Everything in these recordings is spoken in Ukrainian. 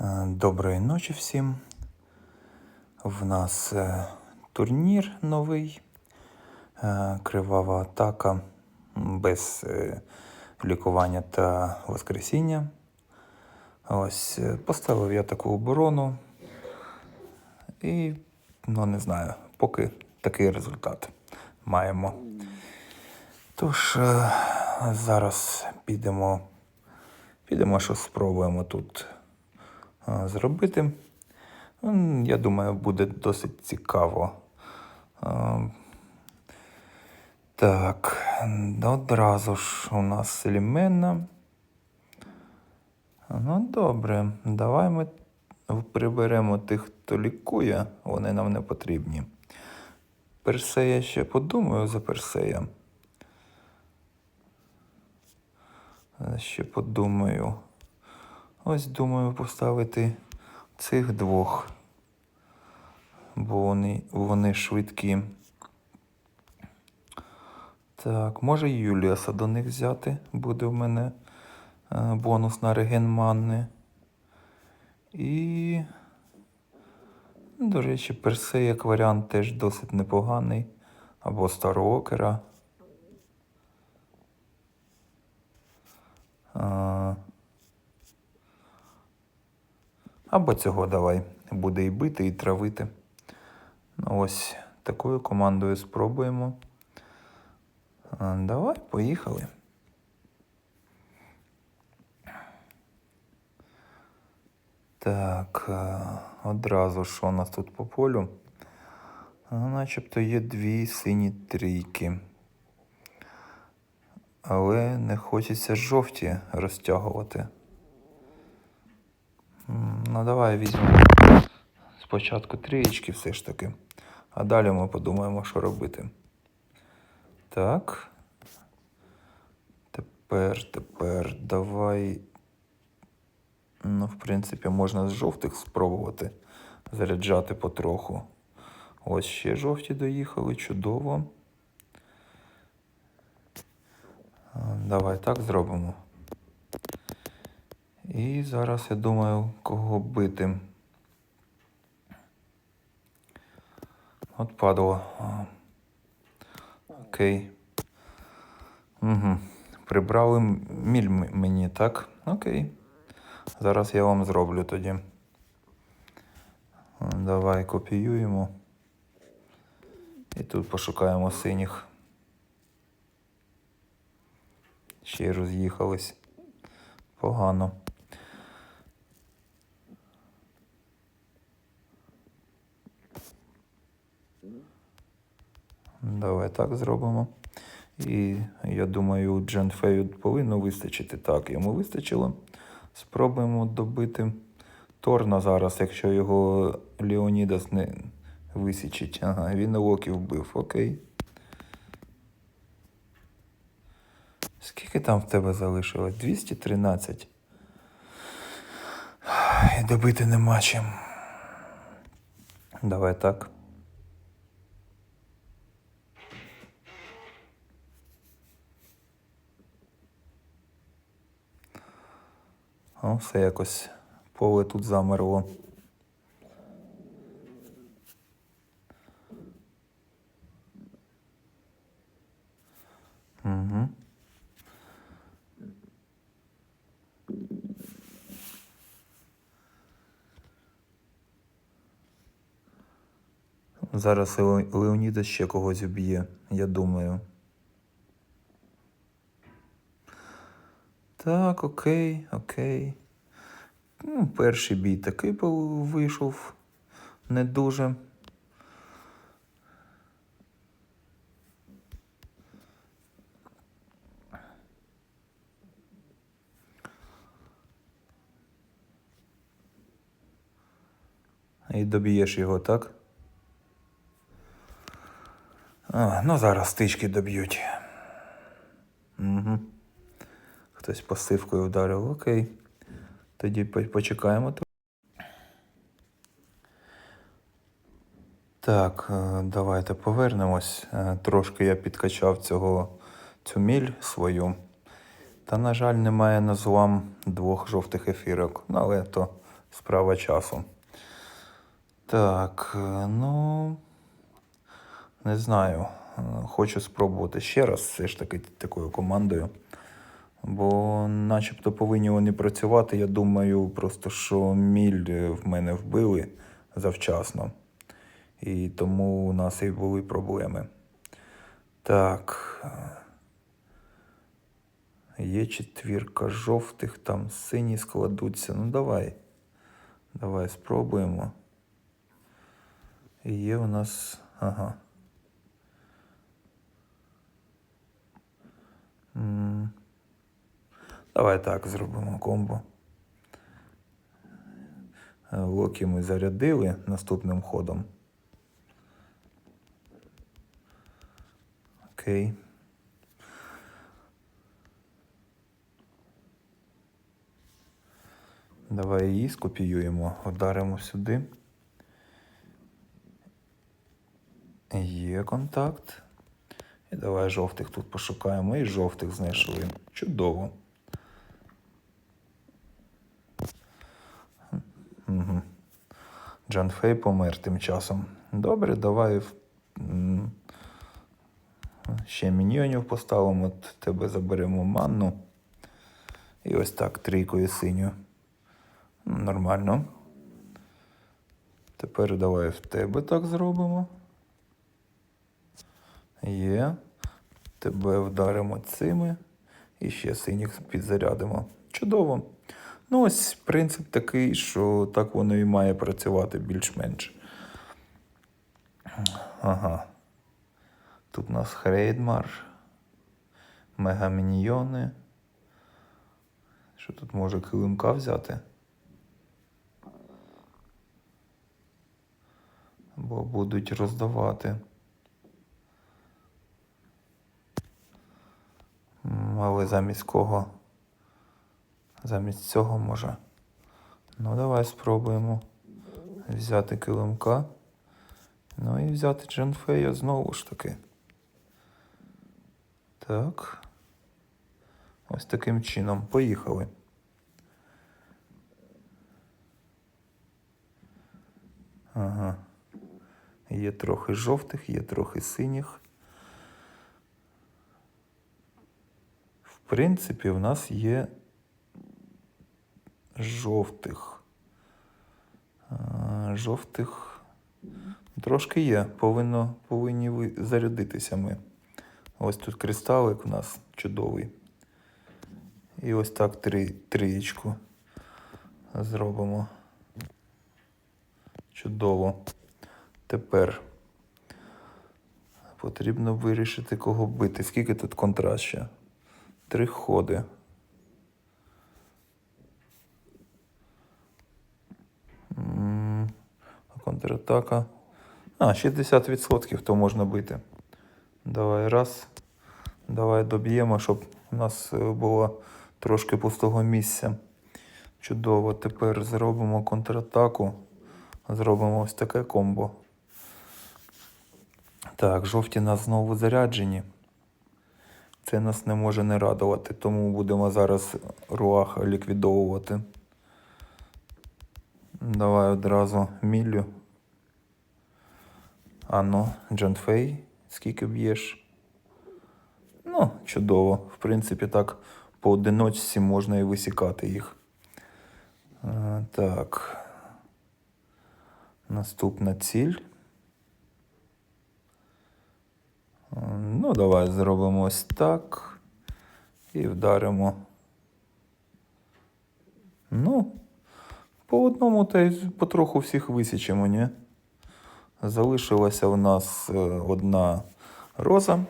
Е, Доброї ночі всім. В нас е, турнір новий. Е, Кривава атака без лікування та воскресіння. Ось поставив я таку оборону. І, ну не знаю, поки такий результат маємо. Тож зараз підемо, підемо, що спробуємо тут зробити. Я думаю, буде досить цікаво. Е, Так, одразу ж у нас Селімена. Ну, добре, давай ми приберемо тих, хто лікує, вони нам не потрібні. Персея ще подумаю за Персея. Е, Ще подумаю. Ось думаю поставити цих двох, бо вони, вони швидкі. Так, може Юліаса до них взяти, буде в мене е, бонус на реген манни. І, до речі, Персей як варіант теж досить непоганий. Або Старокера. А, Або цього давай. Буде і бити, і травити. Ну, ось такою командою спробуємо. Давай, поїхали. Так, е, одразу що у нас тут по полю? Начебто є дві сині трійки. Але не хочеться жовті розтягувати. Ну, давай візьмемо спочатку трієчки все ж таки, а далі ми подумаємо, що робити. Так. Тепер, тепер давай. Ну, в принципі, можна з жовтих спробувати заряджати потроху. Ось ще жовті доїхали, чудово. Давай так зробимо. І зараз я думаю, кого бити. От падало. Окей. Угу. Прибрали міль мені, так? Окей. Зараз я вам зроблю тоді. Давай копіюємо. І тут пошукаємо синіх. Ще й роз'їхались. Погано. Давай так зробимо. І я думаю, Джен Фею повинно вистачити. Так, йому вистачило. Спробуємо добити Торна зараз, якщо його Леонідас не висічить. Ага, він Локі вбив, окей. Скільки там в тебе залишилось? 213. І добити нема чим. Давай так. О, все якось поле тут замерло. Угу. Зараз Ле- Леоніда ще когось уб'є, я думаю. Так, окей, окей. Ну, перший бій такий вийшов не дуже. І доб'єш його, так? А, ну зараз стички доб'ють. Угу. Хтось пасивкою вдарив. Окей. Тоді почекаємо. Так, е, давайте повернемось. Е, Трошки я підкачав цього, цю міль свою. Та, на жаль, немає на злам двох жовтих ефірок. Але то справа часу. Так, е, ну. Не знаю. Хочу спробувати ще раз все ж таки такою командою. Бо начебто повинні вони працювати. Я думаю, просто що міль е, в мене вбили завчасно. І тому у нас і були проблеми. Так. Є четвірка жовтих, там сині складуться. Ну давай. Давай спробуємо. Є у нас. Ага. Давай так зробимо комбо. Е, Локі ми зарядили наступним ходом. Окей. Давай її скопіюємо, вдаримо сюди. Є контакт. І давай жовтих тут пошукаємо. І жовтих знайшли. Чудово. Угу. Джан Фей помер тим часом. Добре, давай ще міньйонів поставимо, т- тебе заберемо манну. І ось так, трійкою синю. Ну, Нормально. Тепер давай в тебе так зробимо. Є. Тебе вдаримо цими. І ще синіх підзарядимо. Чудово. Ну, ось принцип такий, що так воно і має працювати більш-менш. Ага. Тут у нас Хрейдмар, Мегаміньйони. Що тут може килимка взяти? Бо будуть роздавати. Але замість кого? Замість цього може. Ну, давай спробуємо взяти килимка. Ну і взяти Дженфея знову ж таки. Так. Ось таким чином. Поїхали. Ага. Є трохи жовтих, є трохи синіх. В принципі, в нас є жовтих. Жовтих трошки є. Повинно, повинні ви зарядитися ми. Ось тут кристалик у нас чудовий. І ось так три, трієчку зробимо. Чудово. Тепер потрібно вирішити, кого бити. Скільки тут контраст ще? Три ходи. М, а Контратака. А, 60% то можна бити. Давай раз. Давай доб'ємо, щоб у нас е, було трошки пустого місця. Чудово. Тепер зробимо контратаку. Зробимо ось таке комбо. Так, жовті нас знову заряджені. Це нас не може не радувати, тому будемо зараз руаха ліквідовувати. Давай одразу міллю. Ану, Джанфей, скільки б'єш? Ну, чудово. В принципі, так по одиночці можна і висікати їх. А, так. Наступна ціль. Ну, давай зробимо ось так. І вдаримо. Ну, по одному та й потроху всіх висічемо, ні? Залишилася у нас е, одна роза.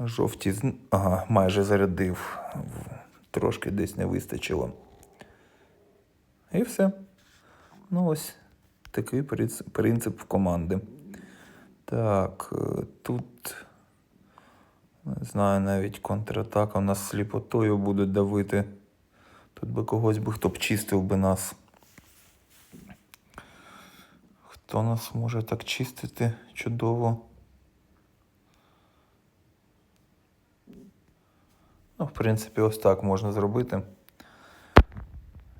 Жовті, ага, майже зарядив. Трошки десь не вистачило. І все. Ну, ось такий принцип команди. Так, е, тут. Не знаю, навіть контратака. У нас сліпотою будуть давити. Тут би когось би хто б чистив би нас. Хто нас може так чистити чудово? Ну, в принципі, ось так можна зробити.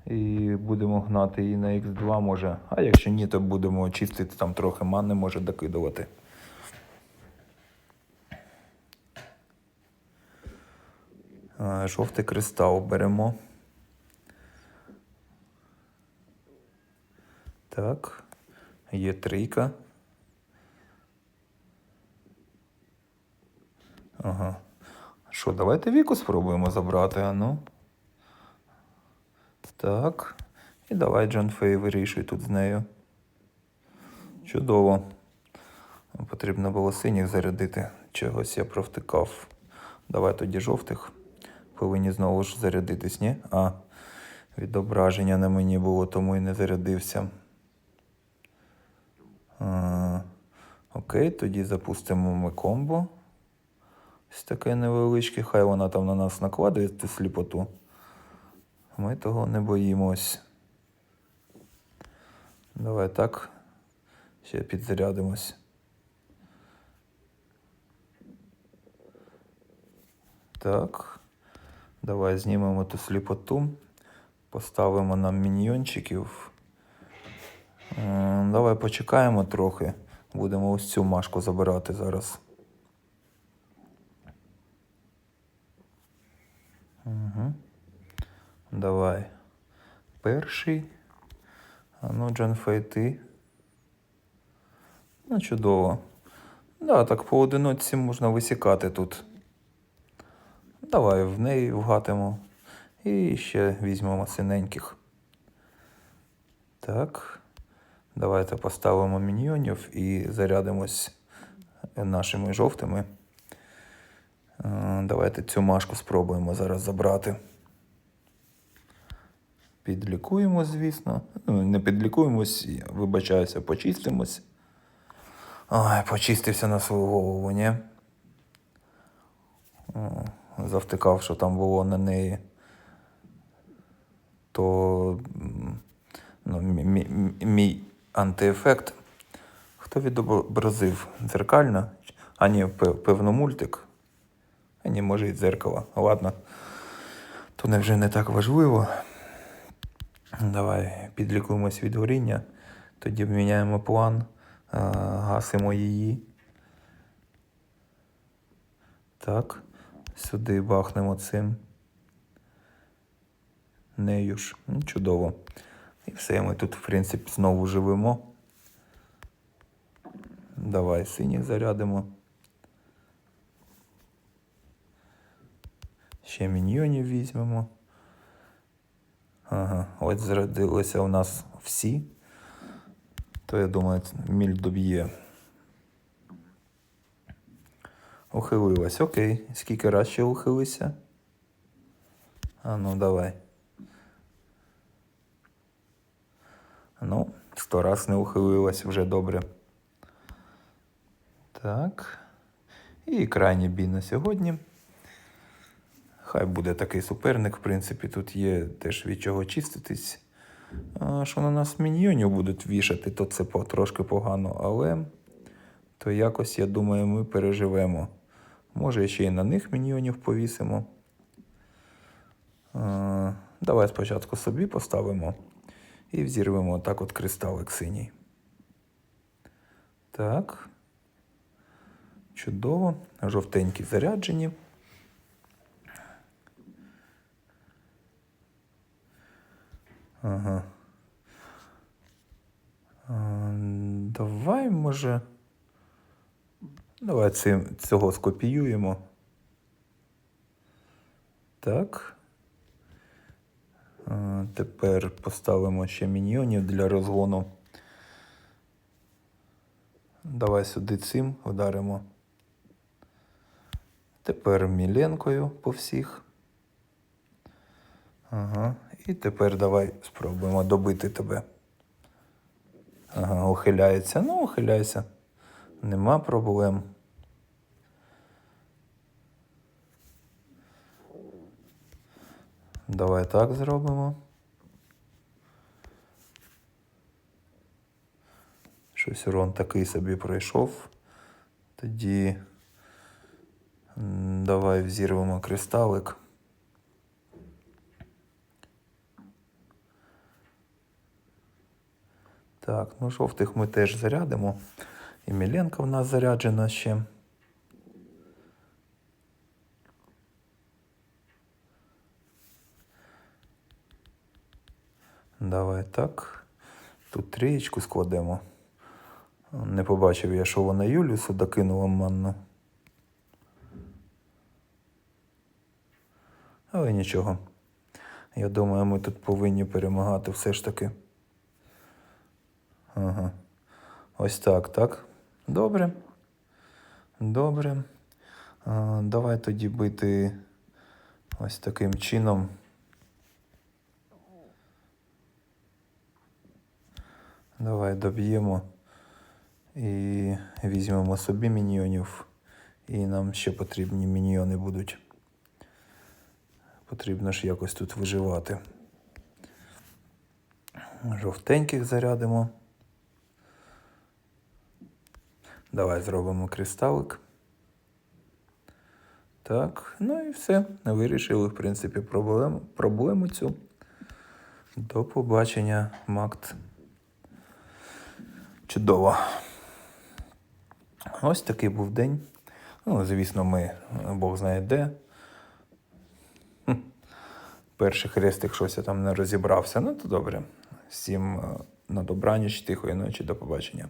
І будемо гнати її на Х2 може. А якщо ні, то будемо чистити там трохи мани, може докидувати. Е, Жовтий кристал беремо. Так. Є трійка. Ага. Що, давайте віку спробуємо забрати, а ну. Так. І давай Джон Фей вирішуй тут з нею. Чудово. Потрібно було синіх зарядити. Чогось я провтикав. Давай тоді жовтих. Повинні знову ж зарядитись, ні? А, відображення на мені було, тому і не зарядився. А, окей, тоді запустимо ми комбо. Ось таке невеличке, хай вона там на нас накладає ту сліпоту. Ми того не боїмось. Давай так. Ще підзарядимось. Так. Давай знімемо ту сліпоту. Поставимо нам міньйончиків. М, Давай почекаємо трохи. Будемо ось цю машку забирати зараз. Угу. Давай. Перший. А ну, Джон Фей. Ну, чудово. Да, так по одиночці можна висікати тут. Давай в неї вгатимо. І ще візьмемо синеньких. Так. Давайте поставимо міньйонів і зарядимось нашими жовтими. Е, Давайте цю машку спробуємо зараз забрати. Підлікуємо, звісно. Ну, не підлікуємось, вибачаюся, почистимось. Ой, почистився на свою голову, ні? Завтикав, що там було на неї. То ну, мі- мі- мій антиефект. Хто відобразив? Дзеркально? А ні, певно, мультик. А ні, може і дзеркало. Ладно. То не вже не так важливо. Давай підлікуємось від горіння. Тоді міняємо план, гасимо її. Так. Сюди бахнемо цим. Нею ж. Ну, чудово. І все, ми тут, в принципі, знову живемо. Давай синіх зарядимо. Ще міньйонів візьмемо. Ага, ось зарядилися у нас всі. То я думаю, міль доб'є. Ухилилась. Окей. Скільки раз ще ухилися? А ну давай. Ну, сто раз не ухилилась вже добре. Так. І крайній бій на сьогодні. Хай буде такий суперник, в принципі, тут є теж від чого чиститись. А що на нас міньйонів будуть вішати, то це трошки погано, але то якось, я думаю, ми переживемо. Може, ще й на них міньйонів повісимо. А, давай спочатку собі поставимо і взірвемо так от кристалик синій. Так. Чудово. Жовтенькі заряджені. Ага. Давай, може. Давай цього скопіюємо. Так. Тепер поставимо ще міньйонів для розгону. Давай сюди цим вдаримо. Тепер міленкою по всіх. Ага. І тепер давай спробуємо добити тебе. Ага, ухиляється. Ну, ухиляйся. Нема проблем. Давай так зробимо. Щось урон такий собі пройшов. Тоді давай взірвемо кристалик. Так, ну жовтих ми теж зарядимо. І Міленка в нас заряджена ще. Давай так. Тут трієчку складемо. Не побачив я, що вона Юліусу докинула манну. Але нічого. Я думаю, ми тут повинні перемагати все ж таки. Ага. Ось так, так. Добре. Добре. А, давай тоді бити ось таким чином. Давай доб'ємо і візьмемо собі міньйонів. І нам ще потрібні міньйони будуть. Потрібно ж якось тут виживати. Жовтеньких зарядимо. Давай зробимо кристалик. Так, ну і все. Вирішили, в принципі, проблему, проблему цю. До побачення, Макт. Чудово. Ось такий був день. Ну, звісно, ми, Бог знає де. Хм. Перший хрестик щось я там не розібрався. Ну, то добре. Всім е, на добраніч, тихої ночі, до побачення.